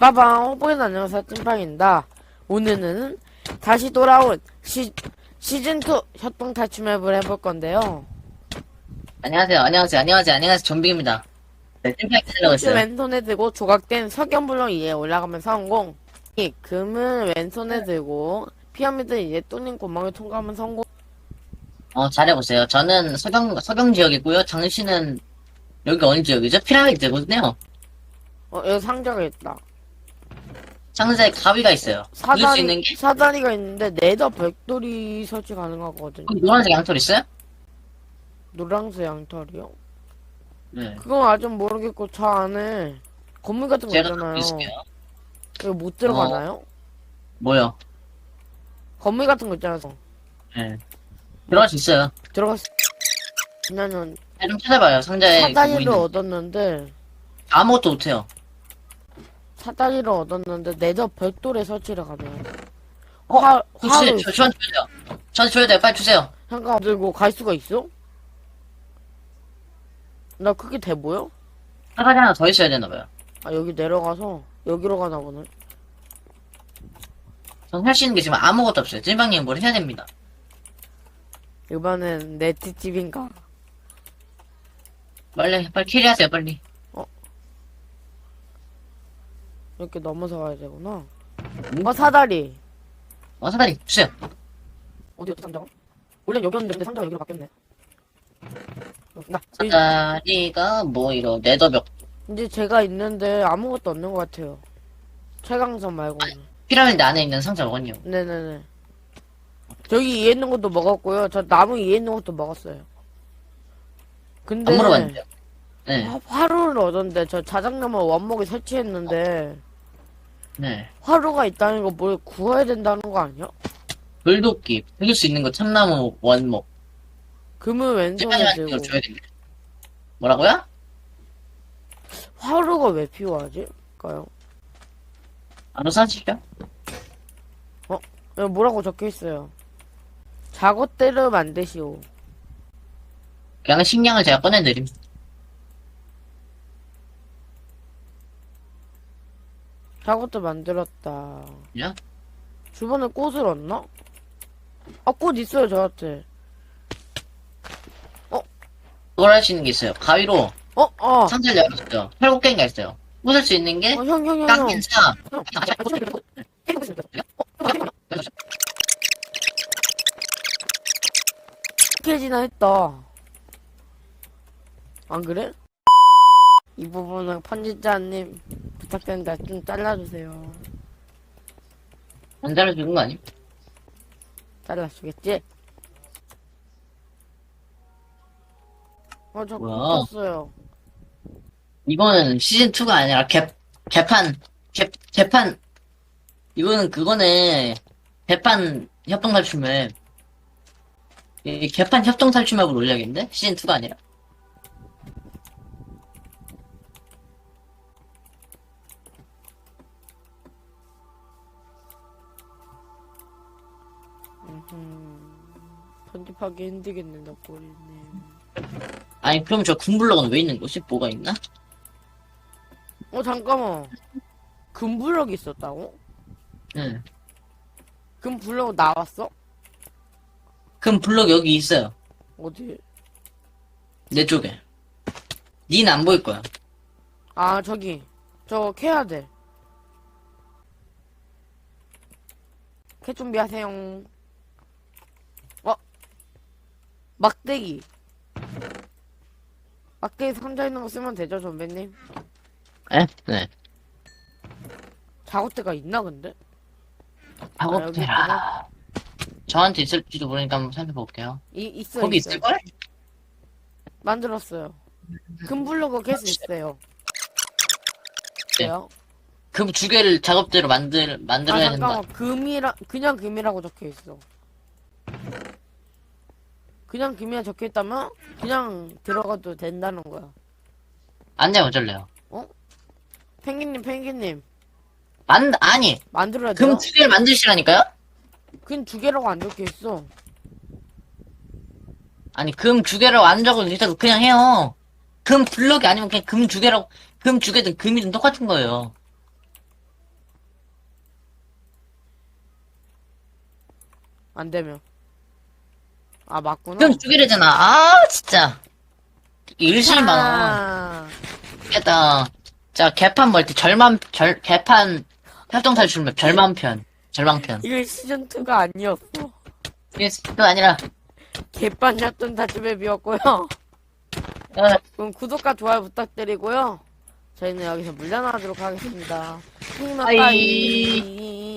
빠방 호보인 안녕하세요 찐빵입니다 오늘은 다시 돌아온 시, 시즌2 협동 탈출 맵을 해볼 건데요 안녕하세요, 안녕하세요, 안녕하세요, 안녕하세요, 전빙입니다. 네, 찜팩 쓰려고 줄 했어요. 왼손에 들고 조각된 석연불로 위에 올라가면 성공 이 금을 왼손에 들고 피라미드 위에 뚫린 구멍을 통과하면 성공 어, 잘해보세요. 저는 서경, 서경 지역이고요. 당신은 여기 어느 지역이죠? 피라미드거든요. 어 여기 상자가 있다 상자에 가위가 있어요. 부술 수 있는 사다리, 게, 사다리가 있는데 네더 백돌이 설치 가능하거든요 거기 노란색 양털 있어요? 노랑색 양털이요? 네. 그건 아직 모르겠고 저 안에 건물 같은 거 제가 있잖아요 있을게요. 여기 못 들어가나요? 뭐요? 건물 같은 거 있잖아요 네. 들어갈 수 있어요. 들어갔 나는 네, 좀 찾아봐요. 상자에 뭐 사다리를 있는. 얻었는데 아무것도 못해요. 사다리를 얻었는데 네더 별돌에 설치를 가네요. 어, 화, 그 화를. 저, 저한테 주세요. 저한테 줘야 돼요. 빨리 주세요. 잠깐 들고 갈 수가 있어? 나 그게 돼 보여? 사다리 하나 더 있어야 되나봐요. 아 여기 내려가서 여기로 가나 보네. 전 할 수 있는 게 지금 아무것도 없어요. 찐방님 뭘 해야 됩니다. 이번엔 네트집인가? 빨리, 빨리 캐리하세요, 빨리. 이렇게 넘어서 가야 되구나. 음? 어 사다리. 어, 사다리 주세요. 어디였지 상자가? 원래 여기였는데 근데 상자가 여기로 바뀌었네. 어, 나 사다리가 뭐 이런 네더벽 이제 제가 있는데 아무것도 없는 것 같아요. 최강선 말고는. 피라미드 안에 있는 상자 먹었요. 네네네. 저기 위에 있는 것도 먹었고요. 저 나무 위에 있는 것도 먹었어요. 근데 안 물어봤는데요. 네, 화- 화로를 얻었는데 저 자작나무 원목에 설치했는데 네. 화로가 있다는 거 뭘 구해야 된다는 거 아니야? 불도끼, 베길 수 있는 거 참나무 원목. 금을 왼손에 들고 줘야 됩니다. 뭐라고요? 화로가 왜 필요하지? 까요? 하시죠. 여기 뭐라고 적혀 있어요? 작업대를 만드시오. 그냥 식량을 제가 꺼내드림. 작업대 만들었다. 야? 주변에 꽃을 얻나? 아, 꽃 있어요, 저한테. 그걸 할 수 있는 게 있어요. 가위로 어, 어. 상자를 열었어요. 팔곡 개가 있어요. 부술 수 있는 게 어, 형, 형, 형, 형. 깎인 사. 깨지나 했다. 안 그래? 이 부분은 편집자님 부탁드립니다. 좀 잘라주세요. 안 잘라주는 거 아님? 잘라주겠지? 어, 저 뭐야? kus었어요. 이거는 시즌2가 아니라 개, 개판, 개, 개판. 이거는 그거네. 개판 협동 탈출맵. 이 개판 협동 탈출맵으로 올려야겠는데? 시즌2가 아니라. 편집하기 힘들겠네, 나 꼬리님. 아니, 그럼 저 군블럭은 왜 있는 거지? 뭐가 있나? 어, 잠깐만. 금블럭이 있었다고? 응. 금블럭 나왔어? 그럼 블럭 여기 있어요. 어디? 내 쪽에. 니는 안 보일 거야. 아, 저기. 저거 캐야 돼. 캐 준비하세요. 어? 막대기. 막대기 상자 있는 거 쓰면 되죠, 선배님? 에? 네. 작업대가 있나, 근데? 작업대라. 저한테 있을지도 모르니까 한번 살펴볼게요. 이, 있어요. 거기 있어요. 있을걸? 만들었어요. 금블럭을 캘수 있어요. 네. 왜요? 그두 개를 작업대로 만들, 아, 만들어야 된다. 잠깐만. 금이라, 그냥 금이라고 적혀 있어. 그냥 김이야 적혀있다면 그냥 들어가도 된다는 거야. 안내 어쩔래요? 어? 펭귄님, 펭귄님 만 아니 만들어야 돼요. 두 개를 만드시라니까요? 근 두 개라고 안 적혀있어. 아니 금 두 개라고 안 적어도 그냥 해요. 금 블럭이 아니면 그냥 금 두 개라고 금 두 개든 금이든 똑같은 거예요. 안 되면 아, 맞구나. 그럼 죽이려잖아. 아, 진짜. 일심이 많아. 아, 겠다. 자, 개판 멀티, 절만, 절, 개판, 협동 탈출맵, 절만편. 절망편. 이거 시즌 2가 아니었어. 이게 그거 아니라, 개판이었던 다즈맵이었고요. 어, 그럼 구독과 좋아요 부탁드리고요. 저희는 여기서 물러나도록 하겠습니다. 힘 빠이. 빠이.